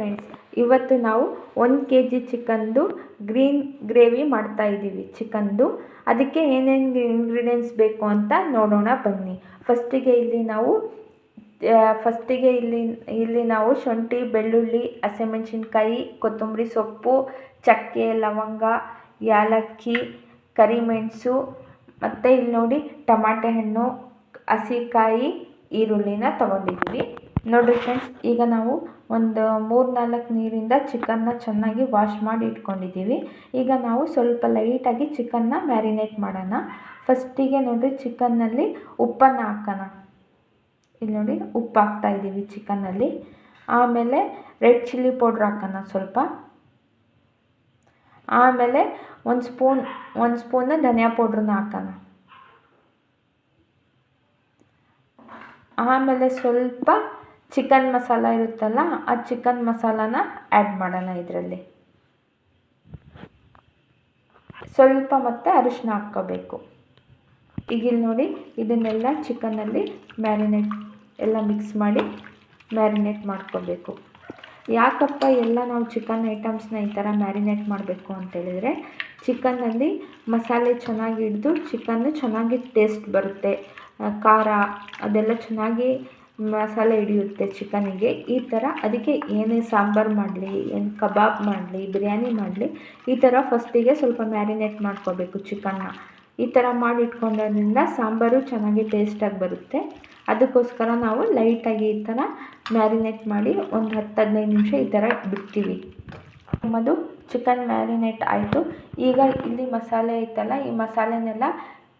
Friends ಇವತ್ತು ನಾವು ಒಂದು ಕೆ ಜಿ ಚಿಕನ್ದು ಗ್ರೀನ್ ಗ್ರೇವಿ ಮಾಡ್ತಾ ಇದ್ದೀವಿ. ಚಿಕನ್ದು. ಅದಕ್ಕೆ ಏನೇನು ಇಂಗ್ರೀಡಿಯೆಂಟ್ಸ್ ಬೇಕು ಅಂತ ನೋಡೋಣ, ಬನ್ನಿ. ಫಸ್ಟಿಗೆ ಇಲ್ಲಿ ನಾವು ಫಸ್ಟಿಗೆ ಇಲ್ಲಿ ಇಲ್ಲಿ ನಾವು ಶುಂಠಿ, ಬೆಳ್ಳುಳ್ಳಿ, ಹಸಿಮೆಣ್ಸಿನ್ಕಾಯಿ, ಕೊತ್ತಂಬರಿ ಸೊಪ್ಪು, ಚಕ್ಕೆ, ಲವಂಗ ಏಲಕ್ಕಿ ಕರಿಮೆಣಸು, ಮತ್ತು ಇಲ್ಲಿ ನೋಡಿ ಟಮಾಟೆ ಹಣ್ಣು, ಹಸಿಕಾಯಿ, ಈರುಳ್ಳಿನ ತೊಗೊಂಡಿದ್ದೀವಿ. ನೋಡಿರಿ ಫ್ರೆಂಡ್ಸ್ ಈಗ ನಾವು ಒಂದು ಮೂರು ನಾಲ್ಕು ನೀರಿಂದ ಚಿಕನ್ನ ಚೆನ್ನಾಗಿ ವಾಶ್ ಮಾಡಿ ಇಟ್ಕೊಂಡಿದ್ದೀವಿ. ಈಗ ನಾವು ಸ್ವಲ್ಪ ಲೈಟಾಗಿ ಚಿಕನ್ನ ಮ್ಯಾರಿನೇಟ್ ಮಾಡೋಣ. ಫಸ್ಟಿಗೆ ನೋಡಿರಿ ಚಿಕನ್ನಲ್ಲಿ ಉಪ್ಪನ್ನು ಹಾಕೋಣ. ಇಲ್ಲಿ ನೋಡಿ ಉಪ್ಪು ಹಾಕ್ತಾ ಇದ್ದೀವಿ ಚಿಕನ್ನಲ್ಲಿ ಆಮೇಲೆ ರೆಡ್ ಚಿಲ್ಲಿ ಪೌಡ್ರ್ ಹಾಕೋಣ ಸ್ವಲ್ಪ. ಆಮೇಲೆ ಒಂದು ಸ್ಪೂನ್ ಒಂದು ಸ್ಪೂನ್ ಧನಿಯಾ ಪೌಡ್ರನ್ನ ಹಾಕೋಣ. ಆಮೇಲೆ ಸ್ವಲ್ಪ ಚಿಕನ್ ಮಸಾಲ ಇರುತ್ತಲ್ಲ, ಆ ಚಿಕನ್ ಮಸಾಲಾನ ಆ್ಯಡ್ ಮಾಡೋಣ ಇದರಲ್ಲಿ. ಸ್ವಲ್ಪ ಮತ್ತು ಅರಿಶಿನ ಹಾಕ್ಕೋಬೇಕು. ಈಗ ಇಲ್ಲಿ ನೋಡಿ, ಇದನ್ನೆಲ್ಲ ಚಿಕನಲ್ಲಿ ಮ್ಯಾರಿನೇಟ್, ಎಲ್ಲ ಮಿಕ್ಸ್ ಮಾಡಿ ಮ್ಯಾರಿನೇಟ್ ಮಾಡ್ಕೋಬೇಕು. ಯಾಕಪ್ಪ ಎಲ್ಲ ನಾವು ಚಿಕನ್ ಐಟಮ್ಸ್ನ ಈ ಥರ ಮ್ಯಾರಿನೇಟ್ ಮಾಡಬೇಕು ಅಂತೇಳಿದರೆ ಚಿಕನ್ನಲ್ಲಿ ಮಸಾಲೆ ಚೆನ್ನಾಗಿ ಹಿಡಿದು ಚಿಕನ್ನು ಚೆನ್ನಾಗಿ ಟೇಸ್ಟ್ ಬರುತ್ತೆ. ಖಾರ ಅದೆಲ್ಲ ಚೆನ್ನಾಗಿ ಮಸಾಲೆ ಹಿಡಿಯುತ್ತೆ ಚಿಕನಿಗೆ. ಈ ಥರ ಅದಕ್ಕೆ ಏನೇ ಸಾಂಬಾರು ಮಾಡಲಿ, ಏನು ಕಬಾಬ್ ಮಾಡಲಿ, ಬಿರಿಯಾನಿ ಮಾಡಲಿ, ಈ ಥರ ಫಸ್ಟಿಗೆ ಸ್ವಲ್ಪ ಮ್ಯಾರಿನೇಟ್ ಮಾಡ್ಕೋಬೇಕು ಚಿಕನ್ನ. ಈ ಥರ ಮಾಡಿ ಇಟ್ಕೊಂಡೋದ್ರಿಂದ ಸಾಂಬಾರು ಚೆನ್ನಾಗಿ ಟೇಸ್ಟಾಗಿ ಬರುತ್ತೆ. ಅದಕ್ಕೋಸ್ಕರ ನಾವು ಲೈಟಾಗಿ ಈ ಥರ ಮ್ಯಾರಿನೇಟ್ ಮಾಡಿ ಒಂದು ಹತ್ತು ಹದಿನೈದು ನಿಮಿಷ ಈ ಥರ ಬಿಡ್ತೀವಿ. ನಮ್ಮದು ಚಿಕನ್ ಮ್ಯಾರಿನೇಟ್ ಆಯಿತು. ಈಗ ಇಲ್ಲಿ ಮಸಾಲೆ ಐತಲ್ಲ, ಈ ಮಸಾಲೆನೆಲ್ಲ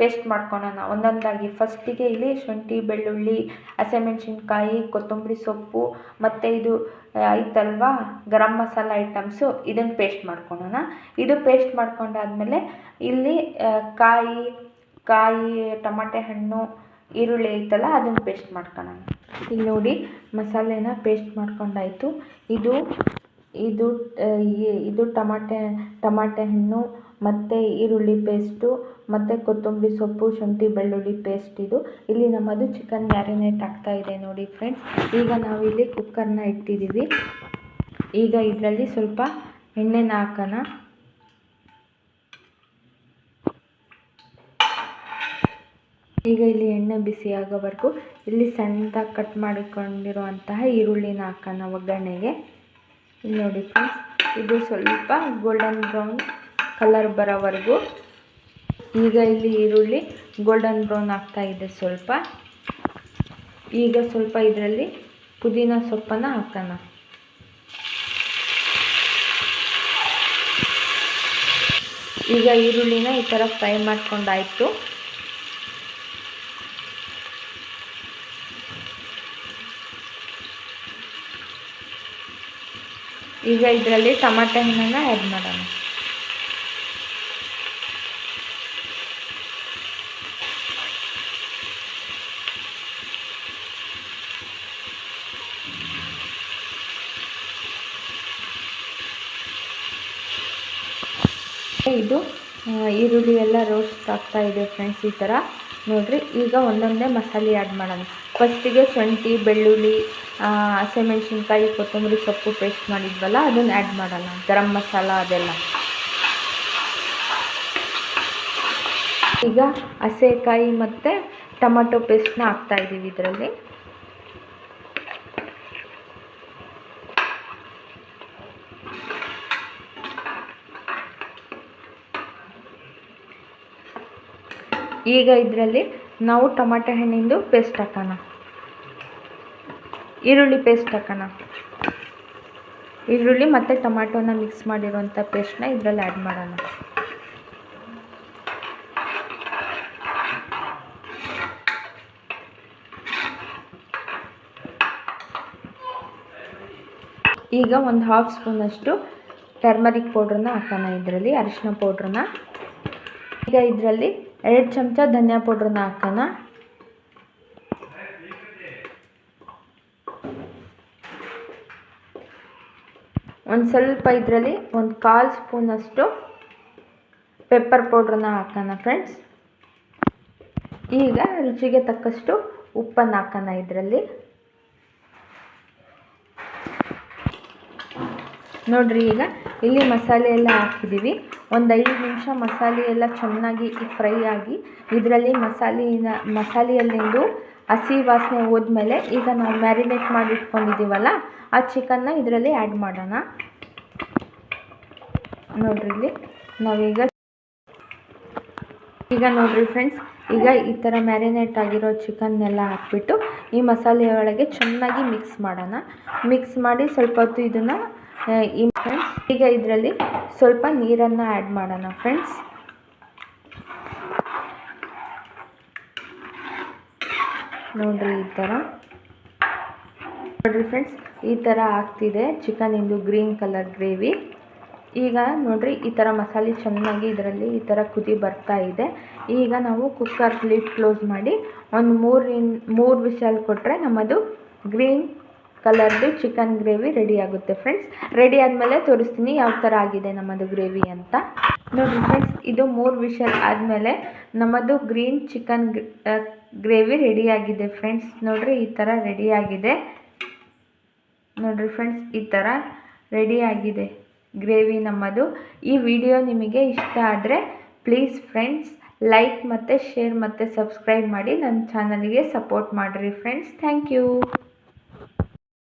ಪೇಸ್ಟ್ ಮಾಡ್ಕೊಳೋಣ. ಒಂದೊಂದಾಗಿ ಫಸ್ಟಿಗೆ ಇಲ್ಲಿ ಶುಂಠಿ, ಬೆಳ್ಳುಳ್ಳಿ, ಹಸಿಮೆಣ್ಸಿನ್ಕಾಯಿ, ಕೊತ್ತಂಬರಿ ಸೊಪ್ಪು, ಮತ್ತು ಇದು ಐತಲ್ವಾ, ಗರಂ ಮಸಾಲ ಐಟಮ್ಸು ಇದನ್ನು ಪೇಸ್ಟ್ ಮಾಡ್ಕೊಳೋಣ. ಇದು ಪೇಸ್ಟ್ ಮಾಡ್ಕೊಂಡಾದ್ಮೇಲೆ ಇಲ್ಲಿ ಕಾಯಿ ಕಾಯಿ, ಟಮಾಟೆ ಹಣ್ಣು, ಈರುಳ್ಳಿ ಐತಲ್ಲ ಅದನ್ನು ಪೇಸ್ಟ್ ಮಾಡ್ಕೊಳ್ಳೋಣ ಇಲ್ಲಿ ನೋಡಿ ಮಸಾಲೆನ ಪೇಸ್ಟ್ ಮಾಡ್ಕೊಂಡಾಯಿತು. ಇದು ಇದು ಇದು ಟಮಾಟೆ ಟಮಾಟೆ ಹಣ್ಣು ಮತ್ತು ಈರುಳ್ಳಿ ಪೇಸ್ಟು ಮತ್ತು ಕೊತ್ತಂಬರಿ ಸೊಪ್ಪು, ಶುಂಠಿ, ಬೆಳ್ಳುಳ್ಳಿ ಪೇಸ್ಟ್ ಇದು. ಇಲ್ಲಿ ನಮ್ಮದು ಚಿಕನ್ ಮ್ಯಾರಿನೇಟ್ ಆಗ್ತಾ ಇದೆ ನೋಡಿ ಫ್ರೆಂಡ್ಸ್ ಈಗ ನಾವು ಇಲ್ಲಿ ಕುಕ್ಕರ್ನ ಇಟ್ಟಿದ್ದೀವಿ. ಈಗ ಇದರಲ್ಲಿ ಸ್ವಲ್ಪ ಎಣ್ಣೆನ ಹಾಕೋಣ. ಈಗ ಇಲ್ಲಿ ಎಣ್ಣೆ ಬಿಸಿ ಆಗೋವರೆಗೂ ಇಲ್ಲಿ ಸಣ್ಣದಾಗಿ ಕಟ್ ಮಾಡಿಕೊಂಡಿರುವಂತಹ ಈರುಳ್ಳಿನ ಹಾಕೋಣ ಒಗ್ಗರಣೆಗೆ. ಇಲ್ಲಿ ನೋಡಿ ಫ್ರೆಂಡ್ಸ್ ಇದು ಸ್ವಲ್ಪ ಗೋಲ್ಡನ್ ಬ್ರೌನ್ ಕಲರ್ ಬರೋವರೆಗೂ. ಈಗ ಇಲ್ಲಿ ಈರುಳ್ಳಿ ಗೋಲ್ಡನ್ ಬ್ರೌನ್ ಆಗ್ತಾ ಇದೆ ಸ್ವಲ್ಪ. ಈಗ ಸ್ವಲ್ಪ ಇದರಲ್ಲಿ ಪುದೀನ ಸೊಪ್ಪನ್ನು ಹಾಕೋಣ. ಈಗ ಈರುಳ್ಳಿನ ಈ ಥರ ಫ್ರೈ ಮಾಡ್ಕೊಂಡಾಯಿತು. ಈಗ ಇದರಲ್ಲಿ ಟಮಾಟೆ ಹಣ್ಣನ್ನು ಆ್ಯಡ್ ಮಾಡೋಣ. ಇದು ಈರುಳ್ಳಿ ಎಲ್ಲ ರೋಸ್ಟ್ ಆಗ್ತಾ ಇದೆ ಫ್ರೆಂಡ್ಸ್ ಈ ಥರ ನೋಡಿರಿ, ಈಗ ಒಂದೊಂದೇ ಮಸಾಲೆ ಆ್ಯಡ್ ಮಾಡೋಣ. ಫಸ್ಟಿಗೆ ಶುಂಠಿ, ಬೆಳ್ಳುಳ್ಳಿ ಹಸಿಮೆಣ್ಸಿನ್ಕಾಯಿ, ಕೊತ್ತಂಬರಿ ಸೊಪ್ಪು ಪೇಸ್ಟ್ ಮಾಡಿದ್ವಲ್ಲ, ಅದನ್ನು ಆ್ಯಡ್ ಮಾಡೋಣ. ಗರಂ ಮಸಾಲ ಅದೆಲ್ಲ. ಈಗ ಹಸೆಕಾಯಿ ಮತ್ತು ಟೊಮಟೊ ಪೇಸ್ಟ್ನ ಹಾಕ್ತಾಯಿದ್ದೀವಿ ಇದರಲ್ಲಿ. ಈಗ ಇದರಲ್ಲಿ ನಾವು ಟೊಮಾಟೊ ಹಣ್ಣಿಂದು ಪೇಸ್ಟ್ ಹಾಕೋಣ. ಈರುಳ್ಳಿ ಪೇಸ್ಟ್ ಹಾಕೋಣ. ಈರುಳ್ಳಿ ಮತ್ತು ಟೊಮಾಟೊನ ಮಿಕ್ಸ್ ಮಾಡಿರೋಂಥ ಪೇಸ್ಟ್ನ ಇದರಲ್ಲಿ ಆ್ಯಡ್ ಮಾಡೋಣ. ಈಗ ಒಂದು ಹಾಫ್ ಸ್ಪೂನಷ್ಟು ಟರ್ಮರಿಕ್ ಪೌಡ್ರನ್ನ ಹಾಕೋಣ ಇದರಲ್ಲಿ ಅರಿಶಿನ ಪೌಡ್ರನ್ನ ಈಗ ಇದರಲ್ಲಿ ಎರಡು ಚಮಚ ಧನಿಯಾ ಪೌಡ್ರನ್ನ ಹಾಕೋಣ. ಒಂದು ಸ್ವಲ್ಪ ಇದರಲ್ಲಿ ಒಂದು ಕಾಲು ಸ್ಪೂನಷ್ಟು ಪೆಪ್ಪರ್ ಪೌಡ್ರನ್ನ ಹಾಕೋಣ ಫ್ರೆಂಡ್ಸ್. ಈಗ ರುಚಿಗೆ ತಕ್ಕಷ್ಟು ಉಪ್ಪನ್ನು ಹಾಕೋಣ ಇದರಲ್ಲಿ. ನೋಡಿರಿ ಈಗ ಇಲ್ಲಿ ಮಸಾಲೆ ಎಲ್ಲ ಹಾಕಿದ್ದೀವಿ. ಒಂದು ಐದು ನಿಮಿಷ ಮಸಾಲೆ ಎಲ್ಲ ಚೆನ್ನಾಗಿ ಫ್ರೈ ಆಗಿ ಇದರಲ್ಲಿ ಮಸಾಲೆನ, ಮಸಾಲೆಯಲ್ಲಿಂದು ಹಸಿ ವಾಸನೆ ಹೋದ್ಮೇಲೆ ಈಗ ನಾವು ಮ್ಯಾರಿನೇಟ್ ಮಾಡಿ ಇಟ್ಕೊಂಡಿದ್ದೀವಲ್ಲ, ಆ ಚಿಕನ್ನ ಇದರಲ್ಲಿ ಆ್ಯಡ್ ಮಾಡೋಣ. ನೋಡ್ರಿ ಇಲ್ಲಿ. ನಾವೀಗ ಈಗ ನೋಡ್ರಿ ಫ್ರೆಂಡ್ಸ್, ಈಗ ಈ ಥರ ಮ್ಯಾರಿನೇಟ್ ಆಗಿರೋ ಚಿಕನ್ನೆಲ್ಲ ಹಾಕ್ಬಿಟ್ಟು ಈ ಮಸಾಲೆಯೊಳಗೆ ಚೆನ್ನಾಗಿ ಮಿಕ್ಸ್ ಮಾಡೋಣ. ಮಿಕ್ಸ್ ಮಾಡಿ ಸ್ವಲ್ಪ ಹೊತ್ತು ಇದನ್ನು ಈ ಫ್ರೆಂಡ್ಸ್, ಈಗ ಇದರಲ್ಲಿ ಸ್ವಲ್ಪ ನೀರನ್ನು ಆ್ಯಡ್ ಮಾಡೋಣ ಫ್ರೆಂಡ್ಸ್. ನೋಡಿರಿ ಈ ಥರ. ನೋಡಿರಿ ಫ್ರೆಂಡ್ಸ್, ಈ ಥರ ಆಗ್ತಿದೆ ಚಿಕನ್ ಇಂದು ಗ್ರೀನ್ ಕಲರ್ ಗ್ರೇವಿ. ಈಗ ನೋಡಿರಿ ಈ ಥರ ಮಸಾಲೆ ಚೆನ್ನಾಗಿ ಇದರಲ್ಲಿ ಈ ಥರ ಕುದಿ ಬರ್ತಾ ಇದೆ. ಈಗ ನಾವು ಕುಕ್ಕರ್ ಲಿಡ್ ಕ್ಲೋಸ್ ಮಾಡಿ ಒಂದು ಮೂರಿನ, ಮೂರು ವಿಷಲ್ ಕೊಟ್ಟರೆ ನಮ್ಮದು ಗ್ರೀನ್ ಕಲರ್ದು ಚಿಕನ್ ಗ್ರೇವಿ ರೆಡಿ ಆಗುತ್ತೆ ಫ್ರೆಂಡ್ಸ್. ರೆಡಿ ಆದಮೇಲೆ ತೋರಿಸ್ತೀನಿ ಯಾವ ಥರ ಆಗಿದೆ ನಮ್ಮದು ಗ್ರೇವಿ ಅಂತ. ನೋಡಿ ಫ್ರೆಂಡ್ಸ್, ಇದು ಮೂರು ವಿಷಲ್ ಆದಮೇಲೆ ನಮ್ಮದು ಗ್ರೀನ್ ಚಿಕನ್ ಗ್ರೇವಿ ರೆಡಿ ಆಗಿದೆ ಫ್ರೆಂಡ್ಸ್. ನೋಡಿರಿ, ಈ ಥರ ರೆಡಿ ಆಗಿದೆ. ನೋಡಿರಿ ಫ್ರೆಂಡ್ಸ್, ಈ ಥರ ರೆಡಿ ಆಗಿದೆ ಗ್ರೇವಿ ನಮ್ಮದು. ಈ ವಿಡಿಯೋ ನಿಮಗೆ ಇಷ್ಟ ಆದರೆ ಪ್ಲೀಸ್ ಫ್ರೆಂಡ್ಸ್, ಲೈಕ್ ಮತ್ತು ಶೇರ್ ಮತ್ತು ಸಬ್ಸ್ಕ್ರೈಬ್ ಮಾಡಿ ನನ್ನ ಚಾನಲ್ಗೆ ಸಪೋರ್ಟ್ ಮಾಡಿರಿ ಫ್ರೆಂಡ್ಸ್. Thank you.